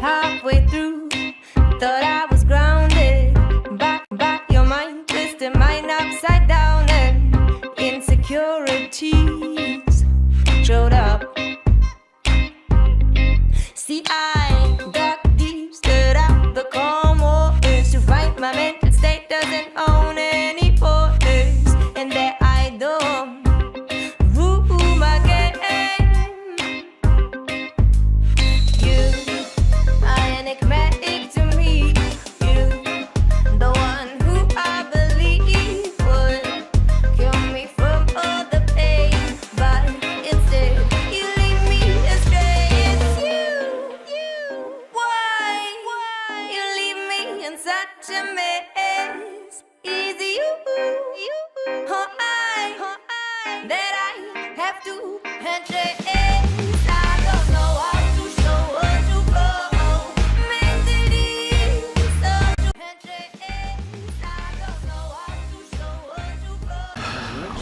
halfway through. Thought I was grounded. Back, back, your mind twisted, mind upside down, and insecurities showed up.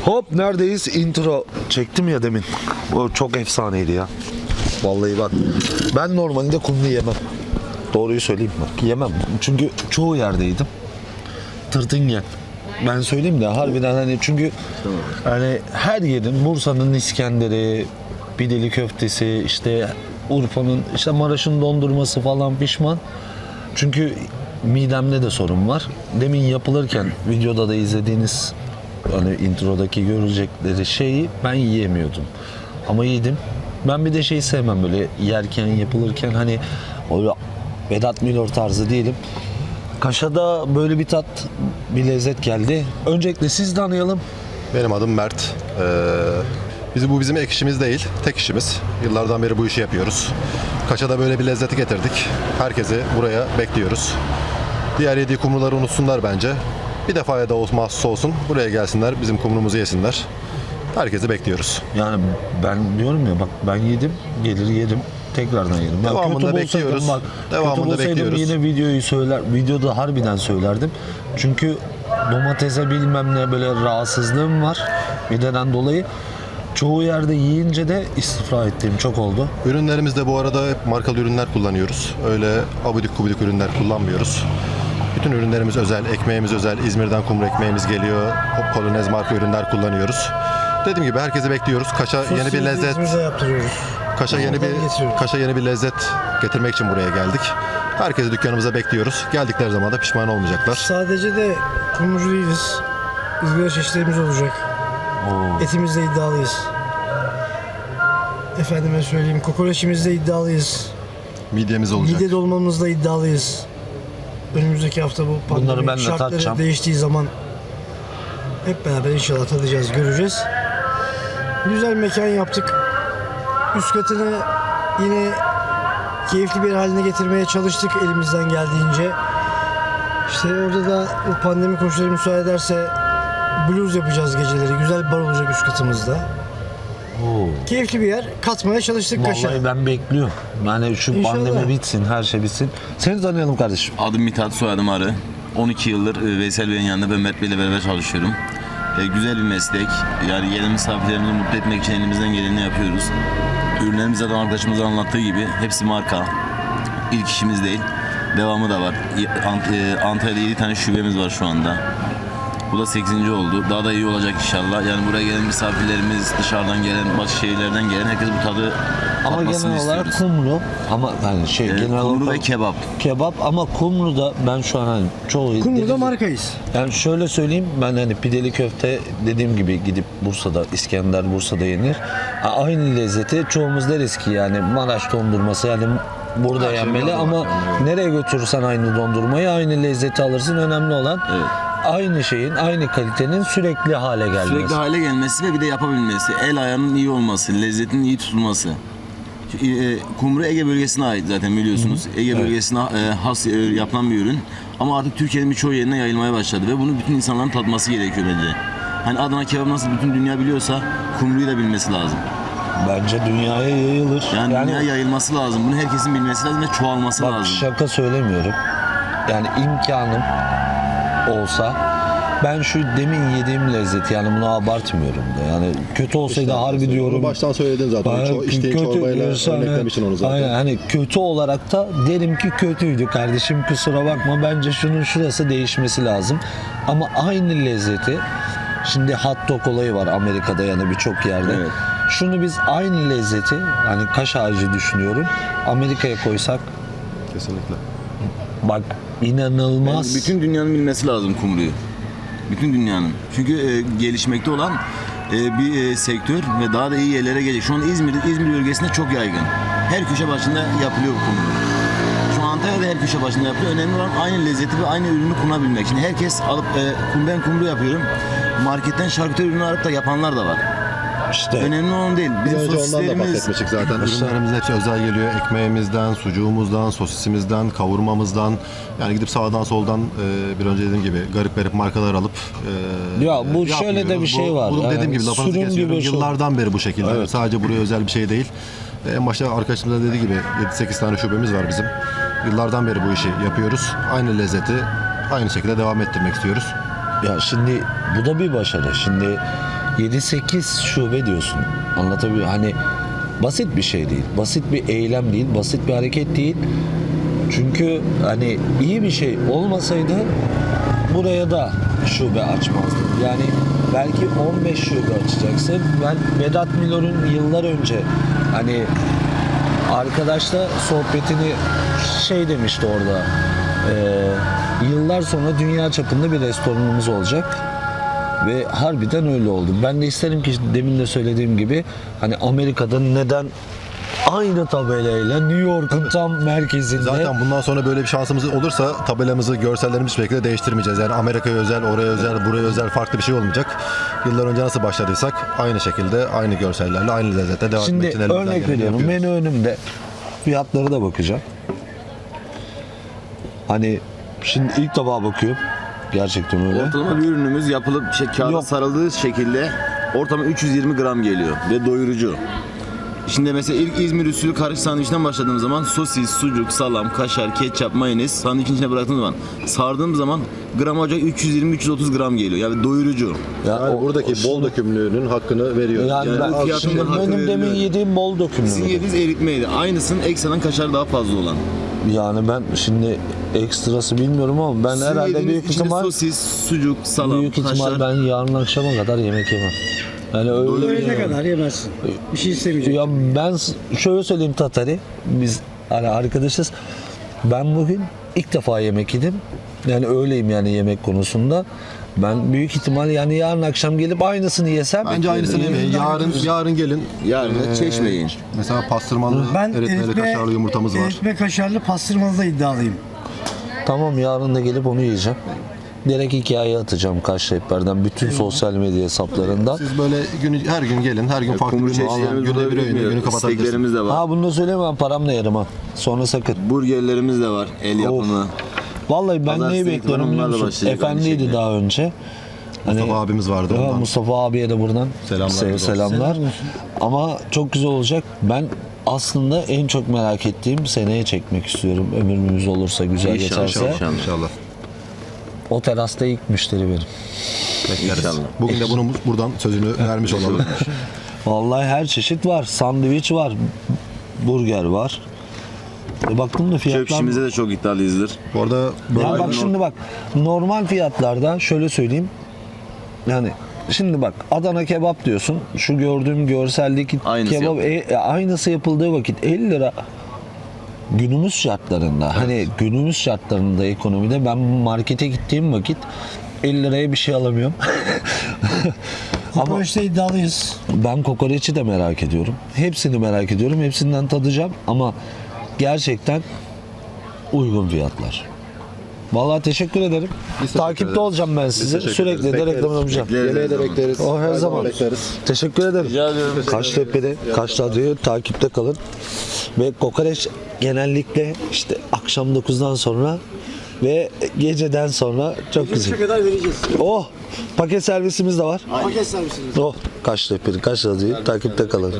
Hop neredeyiz? Intro çektim ya demin. O çok efsaneydi ya. Vallahi bak. Ben normalde kumlu yemem. Doğruyu söyleyeyim mi? Yemem. Çünkü çoğu yerdeydim. Tırtıngen. Ben söyleyeyim de harbiden hani çünkü hani her yerin Bursa'nın İskender'i, pideli köftesi, işte Urfa'nın işte Maraş'ın dondurması falan pişman. Çünkü midemde de sorun var. Demin yapılırken videoda da izlediğiniz hani introdaki görecekleri şeyi ben yiyemiyordum. Ama yedim. Ben bir de şeyi sevmem böyle yerken yapılırken hani öyle Vedat Milor tarzı diyelim. Kaşada böyle bir tat, bir lezzet geldi. Öncelikle siz de anlayalım. Benim adım Mert. Ee, biz bu bizim ek işimiz değil, tek işimiz. Yıllardan beri bu işi yapıyoruz. Kaşa'da böyle bir lezzeti getirdik. Herkesi buraya bekliyoruz. Diğer yediği kumruları unutsunlar bence. Bir defaya da olsun, mahsus olsun. Buraya gelsinler, bizim kumrumuzu yesinler. Herkesi bekliyoruz. Yani ben diyorum ya bak ben yedim, gelir yerim. Tekrardan yerim. Ben Devamında kötü bekliyoruz. Bak, Devamında kötü bulsaydım bekliyoruz. yine videoyu söyler, videoda harbiden söylerdim. Çünkü domatese bilmem ne böyle rahatsızlığım var. Mideden dolayı. Çoğu yerde yiyince de istifra ettiğim çok oldu. Ürünlerimizde bu arada hep markalı ürünler kullanıyoruz. Öyle abidik kubidik ürünler kullanmıyoruz. Bütün ürünlerimiz özel, ekmeğimiz özel. İzmir'den kumru ekmeğimiz geliyor. Polonez marka ürünler kullanıyoruz. Dediğim gibi herkesi bekliyoruz. Kaşa yeni bir lezzet, İzmir'de yaptırıyoruz. Kaşa yeni bir. Kaşa yeni bir lezzet getirmek için buraya geldik. Herkesi dükkanımıza bekliyoruz. Geldikleri zaman da pişman olmayacaklar. Sadece de kumrucu değiliz. Izgara çeşitlerimiz olacak. Etimizde iddialıyız. Efendime söyleyeyim kokoreçimizde iddialıyız. Midyemiz olacak. Mide dolmamızda iddialıyız. Önümüzdeki hafta bu pandemi ben de şartları tatacağım. değiştiği zaman hep beraber inşallah tadacağız, göreceğiz. Güzel mekan yaptık. Üst katını yine keyifli bir haline getirmeye çalıştık elimizden geldiğince. İşte orada da bu pandemi koşulları müsaade ederse blues yapacağız geceleri. Güzel bir bar olacak üst katımızda. Keyifli bir yer. Katmaya çalıştık Kaş'a. Vallahi ben bekliyorum. Yani şu İnşallah. pandemi bitsin, her şey bitsin. Seni tanıyalım kardeşim. Adım Mithat, soyadım Arı. 12 yıldır e, Veysel Bey'in yanında ben Mert Bey'le beraber çalışıyorum. E, güzel bir meslek. Yani gelen misafirlerimizi mutlu etmek için elimizden geleni yapıyoruz. Ürünlerimiz zaten arkadaşımızın anlattığı gibi hepsi marka. İlk işimiz değil. Devamı da var. Ant- e, Antalya'da 7 tane şubemiz var şu anda. Bu da 8. oldu. Daha da iyi olacak inşallah. Yani buraya gelen misafirlerimiz, dışarıdan gelen, başka şehirlerden gelen herkes bu tadı Ama genel olarak istiyoruz. kumru ama hani şey E, genel kumru olarak ve kebap. kebap ama kumru da ben şu an hani çoğu Kumru'da dediğim- markayız. Yani şöyle söyleyeyim ben hani pideli köfte dediğim gibi gidip Bursa'da İskender Bursa'da yenir. A- Aynı lezzeti çoğumuz deriz ki yani Maraş dondurması yani burada yenmeli ama nereye götürürsen aynı dondurmayı aynı lezzeti alırsın önemli olan Evet. aynı şeyin aynı kalitenin sürekli hale gelmesi. Sürekli hale gelmesi ve bir de yapabilmesi. El ayarının iyi olması, lezzetin iyi tutulması. E, Kumru Ege bölgesine ait zaten biliyorsunuz. Ege bölgesine e, has e, yapılan bir ürün. Ama artık Türkiye'nin birçoğu yerine yayılmaya başladı ve bunu bütün insanların tatması gerekiyor bence. Hani Adana kebap nasıl bütün dünya biliyorsa kumruyu da bilmesi lazım. Bence dünyaya yayılır. Yani, dünya yayılması lazım. Bunu herkesin bilmesi lazım ve çoğalması Bak lazım. şaka söylemiyorum. Yani imkanım olsa ben şu demin yediğim lezzeti yani bunu abartmıyorum da yani kötü olsaydı harbi diyorum. Baştan söyledin zaten. Ben Ço- içtiğin çorbayla diyorsan, örneklemişsin onu zaten. Aynen hani kötü olarak da derim ki kötüydü kardeşim kusura bakma bence şunun şurası değişmesi lazım. Ama aynı lezzeti şimdi hot dog olayı var Amerika'da yani birçok yerde. Evet. Şunu biz aynı lezzeti hani kaş ağacı düşünüyorum Amerika'ya koysak Kesinlikle. bak inanılmaz. Bütün dünyanın bilmesi lazım kumruyu. Bütün dünyanın. Çünkü e, gelişmekte olan e, bir e, sektör ve daha da iyi yerlere gelecek. Şu an İzmir, İzmir bölgesinde çok yaygın. Her köşe başında yapılıyor bu kumru. Şu an Antalya'da her köşe başında yapılıyor. Önemli olan aynı lezzeti ve aynı ürünü kullanabilmek. Şimdi herkes alıp e, kum- ben kumru yapıyorum. Marketten şarküteri ürünü alıp da yapanlar da var. İşte Önemli olan değil. Biz Bizim önce ondan da sosislerimiz, bahsetmiştik zaten. Ürünlerimizin hepsi özel geliyor. Ekmeğimizden, sucuğumuzdan, sosisimizden, kavurmamızdan. Yani gidip sağdan soldan e, bir önce dediğim gibi garip garip markalar alıp e, Ya bu şöyle de yapmıyoruz. bir şey Bu- var. Bu, dediğim Yani gibi lafınızı sürüm kesiyorum. gibi şu- Yıllardan beri bu şekilde. Evet. Sadece buraya özel bir şey değil. E, En başta arkadaşımız da dediği gibi 7-8 tane şubemiz var bizim. Yıllardan beri bu işi yapıyoruz. Aynı lezzeti aynı şekilde devam ettirmek istiyoruz. Ya şimdi bu da bir başarı. Şimdi 7-8 şube diyorsun. Anlatabiliyor Hani basit bir şey değil. Basit bir eylem değil. Basit bir hareket değil. Çünkü hani iyi bir şey olmasaydı buraya da şube açmazdı. Yani belki 15 şube açacaksın. Ben Vedat Milor'un yıllar önce hani arkadaşla sohbetini şey demişti orada. eee, yıllar sonra dünya çapında bir restoranımız olacak. Ve harbiden öyle oldu. Ben de isterim ki demin de söylediğim gibi hani Amerika'da neden aynı tabelayla New York'un tam merkezinde Zaten bundan sonra böyle bir şansımız olursa tabelamızı, görsellerimizi hiçbir şekilde değiştirmeyeceğiz. Yani Amerika'ya özel, oraya özel, buraya özel farklı bir şey olmayacak. Yıllar önce nasıl başladıysak aynı şekilde, aynı görsellerle, aynı lezzette devam Şimdi etmek için elimizden örnek veriyorum menü önümde fiyatları da bakacağım. Hani şimdi ilk tabağa bakıyorum. Gerçekten öyle. Ortalama bir ürünümüz yapılıp şey, kağıda Yok. sarıldığı şekilde ortalama 320 gram geliyor ve doyurucu. Şimdi mesela ilk İzmir usulü karış sandviçten başladığım zaman sosis, sucuk, salam, kaşar, ketçap, mayonez sandviçin içine bıraktığım zaman sardığım zaman gram olacak 320-330 gram geliyor. Yani doyurucu. Ya Yani o- buradaki o- bol dökümlülüğünün hakkını veriyor. yani, Yani ben bu fiyatın şimdi da hakkı benim demin yediğim bol dökümlü. Sizin yediğiniz eritmeydi. Aynısının ekstradan kaşar daha fazla olan. Yani ben şimdi ekstrası bilmiyorum ama ben Sizin herhalde büyük ihtimal sosis, sucuk, salam, büyük ihtimal kaşar. ben yarın akşama kadar yemek yemem. Yani öyle Öğlene kadar yemezsin. Bir şey istemeyecek. Ya ben şöyle söyleyeyim Tatari. Biz hani arkadaşız. Ben bugün ilk defa yemek yedim. Yani öyleyim yani yemek konusunda. Ben büyük ihtimal yani yarın akşam gelip aynısını yesem. Bence aynısını yemeyin. Yarın, yarın gelin. Yarın da çeşme yiyin. Mesela pastırmalı, Ben eritmeli eritme, kaşarlı yumurtamız var. eritme kaşarlı pastırmalı da iddialıyım. Tamam yarın da gelip onu yiyeceğim. Direkt hikaye atacağım Kaş Rehber'den bütün sosyal medya hesaplarında. Siz böyle gün, her gün gelin, her gün farklı Kumru bir ürün alın. Günde bir bitmiyor. günü kapatabilirsiniz. De var. Ha bunu da söyleyemem param da yerim ha. Sonra sakın. Burgerlerimiz de var. El yapımı. Vallahi ben Pazartesi neyi bekliyorum biliyor musun? Efendiydi daha önce. Hani, Mustafa abimiz vardı Ya ondan. Mustafa abiye de buradan Selamlar sev- selamlar. Ama çok güzel olacak. Ben aslında en çok merak ettiğim seneye çekmek istiyorum. Ömrümüz olursa güzel İnşallah, geçerse. inşallah. İnşallah. O terasta ilk müşteri benim. Bekleriz. İnşallah. Bugün de bunun buradan sözünü vermiş olalım. Vallahi her çeşit var. Sandviç var. Burger var. E baktım da Çöp fiyatlar... işimize de çok iddialıyızdır. Bu arada Ya böyle bak şimdi bak normal fiyatlarda şöyle söyleyeyim. Yani şimdi bak Adana kebap diyorsun. Şu gördüğüm görseldeki Aynısı kebap e, aynısı yapıldığı vakit 50 lira günümüz şartlarında hani günümüz şartlarında ekonomide ben markete gittiğim vakit 50 liraya bir şey alamıyorum. İşte iddialıyız. ben kokoreçi de merak ediyorum. Hepsini merak ediyorum. Hepsinden tadacağım ama gerçekten uygun fiyatlar. Vallahi teşekkür ederim. teşekkür Takipte ederiz. olacağım ben sizi. teşekkür Sürekli de ederiz. yapacağım. Bekleriz yemeğe her de zaman. bekleriz. O her zaman. bekleriz. Teşekkür ederim. Rica ediyorum. Kaştepe'de, Kaş Radyo'yu takipte kalın. Ve kokoreç genellikle işte akşam 9'dan sonra ve geceden sonra çok güzel. kadar vereceğiz. Oh! Paket servisimiz de var. Paket servisiniz. Oh! Kaştepe, Kaş Radyo'yu takipte kalın.